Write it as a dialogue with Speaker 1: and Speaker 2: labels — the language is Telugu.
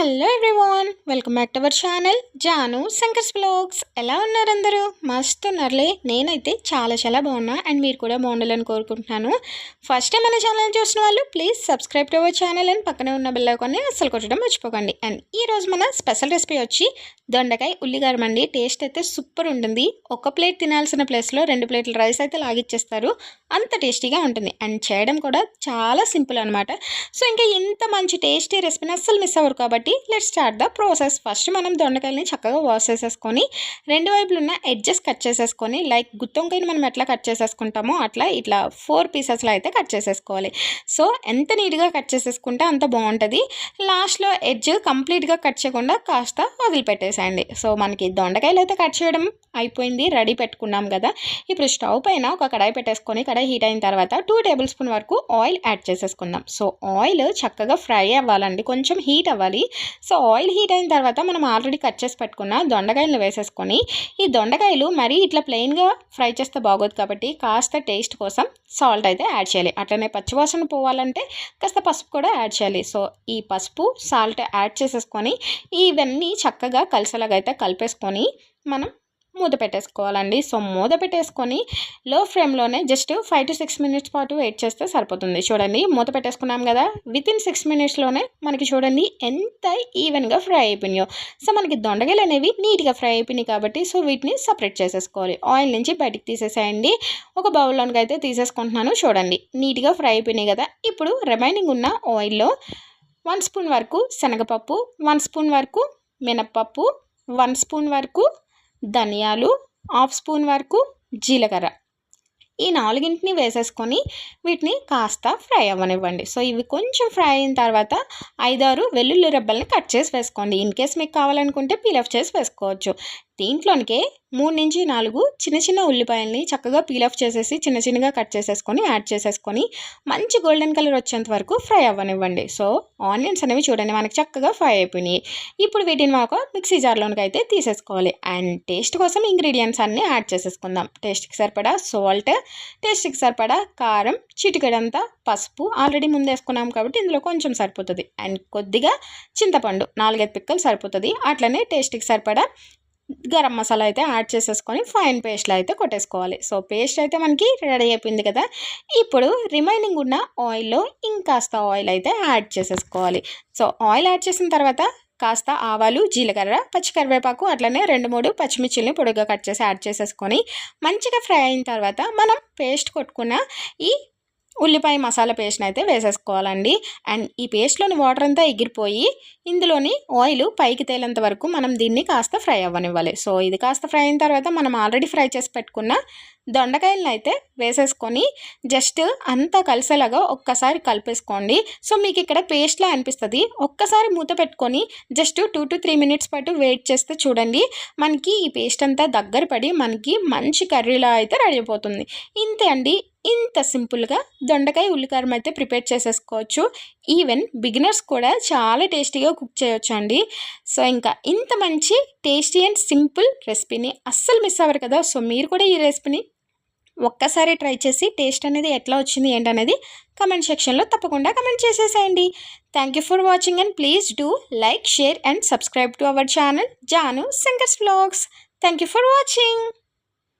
Speaker 1: Hello everyone welcome back to our channel Janu Shankar's blogs ఎలా ఉన్నారు అందరూ? మస్తు ఉన్నారులే. నేనైతే చాలా చాలా బాగున్నా అండ్ మీరు కూడా బాగుండాలని కోరుకుంటున్నాను. ఫస్ట్ టైం మన ఛానల్ చూసిన వాళ్ళు please subscribe to our channel and పక్కనే ఉన్న బిల్లకొని అసలు కొట్టడం మర్చిపోకండి. అండ్ ఈరోజు మన స్పెషల్ రెసిపీ వచ్చి దొండకాయ ఉల్లిగారం అండి. టేస్ట్ అయితే సూపర్ ఉంటుంది. ఒక ప్లేట్ తినాల్సిన ప్లేస్లో రెండు ప్లేట్ల రైస్ అయితే లాగిచ్చేస్తారు. అంత టేస్టీగా ఉంటుంది. అండ్ చేయడం కూడా చాలా సింపుల్ అనమాట సో ఇంకా ఇంత మంచి టేస్టీ రెసిపీని అస్సలు మిస్ అవ్వరు కాబట్టి let start the process first మనం దొండకాయలని చక్కగా వాష్ చేసేసుకొని రెండు వైపులు ఉన్న ఎడ్జెస్ కట్ చేసేసుకొని లైక్ గుత్తొంకాయని మనం ఎట్లా కట్ చేసేసుకుంటామో అట్లా ఇట్లా ఫోర్ పీసెస్లో అయితే కట్ చేసేసుకోవాలి. సో ఎంత నీట్గా కట్ చేసేసుకుంటే అంత బాగుంటుంది. లాస్ట్లో ఎడ్జ్ కంప్లీట్గా కట్ చేయకుండా కాస్త వదిలిపెట్టేసేయండి. సో మనకి దొండకాయలు అయితే కట్ చేయడం అయిపోయింది రెడీ పెట్టుకున్నాం కదా. ఇప్పుడు స్టవ్ పైన ఒక కడాయి పెట్టేసుకొని కడాయి హీట్ అయిన తర్వాత టూ టేబుల్ స్పూన్ వరకు ఆయిల్ యాడ్ చేసేసుకుందాం. సో ఆయిల్ చక్కగా ఫ్రై అవ్వాలండి. కొంచెం హీట్ అవ్వాలి. సో ఆయిల్ హీట్ అయిన తర్వాత మనం ఆల్రెడీ కట్ చేసి పెట్టుకున్న దొండకాయలు వేసేసుకొని ఈ దొండకాయలు మరీ ఇట్లా ప్లెయిన్గా ఫ్రై చేస్తే బాగోదు కాబట్టి కాస్త టేస్ట్ కోసం సాల్ట్ అయితే యాడ్ చేయాలి. అట్లనే పచ్చివాసన పోవాలంటే కాస్త పసుపు కూడా యాడ్ చేయాలి. సో ఈ పసుపు సాల్ట్ యాడ్ చేసేసుకొని ఇవన్నీ చక్కగా కలిసేలాగైతే అయితే కలిపేసుకొని మనం మూత పెట్టేసుకోవాలండి. సో మూత పెట్టేసుకొని లో ఫ్లేమ్లోనే just five to six minutes పాటు వెయిట్ చేస్తే సరిపోతుంది. చూడండి మూత పెట్టేసుకున్నాం కదా. విత్ ఇన్ సిక్స్ మినిట్స్లోనే మనకి చూడండి ఎంత ఈవెన్గా ఫ్రై అయిపోయినాయో. సో మనకి దొండకాయలు అనేవి నీట్గా ఫ్రై అయిపోయినాయి కాబట్టి సో వీటిని సపరేట్ చేసేసుకోవాలి. ఆయిల్ నుంచి బయటికి తీసేసేయండి. ఒక బౌల్లోనికి అయితే తీసేసుకుంటున్నాను. చూడండి నీట్గా ఫ్రై అయిపోయినాయి కదా. ఇప్పుడు రిమైనింగ్ ఉన్న ఆయిల్లో వన్ స్పూన్ వరకు శనగపప్పు వన్ స్పూన్ వరకు మినప్పప్పు వన్ స్పూన్ వరకు ధనియాలు హాఫ్ స్పూన్ వరకు జీలకర్ర. ఈ నాలుగింటిని వేసేసుకొని వీటిని కాస్త ఫ్రై అవ్వనివ్వండి. సో ఇవి కొంచెం ఫ్రై అయిన తర్వాత ఐదారు వెల్లుల్లి రెబ్బల్ని కట్ చేసి వేసుకోండి. ఇన్ కేస్ మీకు కావాలనుకుంటే పీలఫ్ చేసి వేసుకోవచ్చు. దీంట్లోనికే మూడు నుంచి నాలుగు చిన్న చిన్న ఉల్లిపాయల్ని చక్కగా పీల్ ఆఫ్ చేసేసి చిన్న చిన్నగా కట్ చేసేసుకొని యాడ్ చేసేసుకొని మంచి గోల్డెన్ కలర్ వచ్చేంత వరకు ఫ్రై అవ్వనివ్వండి. సో ఆనియన్స్ అనేవి చూడండి మనకి చక్కగా ఫ్రై అయిపోయినాయి. ఇప్పుడు వీటిని మాకు మిక్సీ జార్లోనికి అయితే తీసేసుకోవాలి. అండ్ టేస్ట్ కోసం ఇంగ్రీడియంట్స్ అన్నీ యాడ్ చేసేసుకుందాం. టేస్ట్కి సరిపడా సాల్ట్ టేస్ట్కి సరిపడా కారం చిటికెడంతా పసుపు. ఆల్రెడీ ముందేసుకున్నాం కాబట్టి ఇందులో కొంచెం సరిపోతుంది. అండ్ కొద్దిగా చింతపండు నాలుగైదు పిక్కలు సరిపోతుంది. అట్లనే టేస్ట్కి సరిపడా గరం మసాలా అయితే యాడ్ చేసేసుకొని ఫైన్ పేస్ట్లో అయితే కొట్టేసుకోవాలి. సో పేస్ట్ అయితే మనకి రెడీ అయిపోయింది కదా. ఇప్పుడు రిమైనింగ్ ఉన్న ఆయిల్లో ఇంకాస్త ఆయిల్ అయితే యాడ్ చేసేసుకోవాలి. సో ఆయిల్ యాడ్ చేసిన తర్వాత కాస్త ఆవాలు జీలకర్ర పచ్చి కరివేపాకు అట్లనే రెండు మూడు పచ్చిమిర్చిల్ని పొడిగా కట్ చేసి యాడ్ చేసేసుకొని మంచిగా ఫ్రై అయిన తర్వాత మనం పేస్ట్ కొట్టుకున్న ఈ ఉల్లిపాయ మసాలా పేస్ట్ని అయితే వేసేసుకోవాలండి. అండ్ ఈ పేస్ట్లోని వాటర్ అంతా ఎగిరిపోయి ఇందులోని ఆయిల్ పైకి తేలేంత వరకు మనం దీన్ని కాస్త ఫ్రై అవ్వనివ్వాలి. సో ఇది కాస్త ఫ్రై అయిన తర్వాత మనం ఆల్రెడీ ఫ్రై చేసి పెట్టుకున్న దొండకాయలను అయితే వేసేసుకొని జస్ట్ అంతా కలిసేలాగా ఒక్కసారి కలిపేసుకోండి. సో మీకు ఇక్కడ పేస్ట్లా అనిపిస్తుంది. ఒక్కసారి మూత పెట్టుకొని just two to three minutes పాటు వెయిట్ చేస్తే చూడండి మనకి ఈ పేస్ట్ అంతా దగ్గర పడి మనకి మంచి కర్రీలా అయితే రెడీ అయిపోతుంది. ఇంతే అండి. ఇంత సింపుల్గా దొండకాయ ఉల్లికారం అయితే ప్రిపేర్ చేసేసుకోవచ్చు. ఈవెన్ బిగినర్స్ కూడా చాలా టేస్టీగా కుక్ చేయొచ్చు అండి సో ఇంకా ఇంత మంచి టేస్టీ అండ్ సింపుల్ రెసిపీని అస్సలు మిస్ అవ్వరు కదా! సో మీరు కూడా ఈ రెసిపీని ఒక్కసారి ట్రై చేసి టేస్ట్ అనేది ఎట్లా వచ్చింది ఏంటనేది కమెంట్ సెక్షన్లో తప్పకుండా కమెంట్ చేసేసేయండి. Thank you for watching and please do like share and subscribe to our channel Janu singers vlogs. Thank you for watching.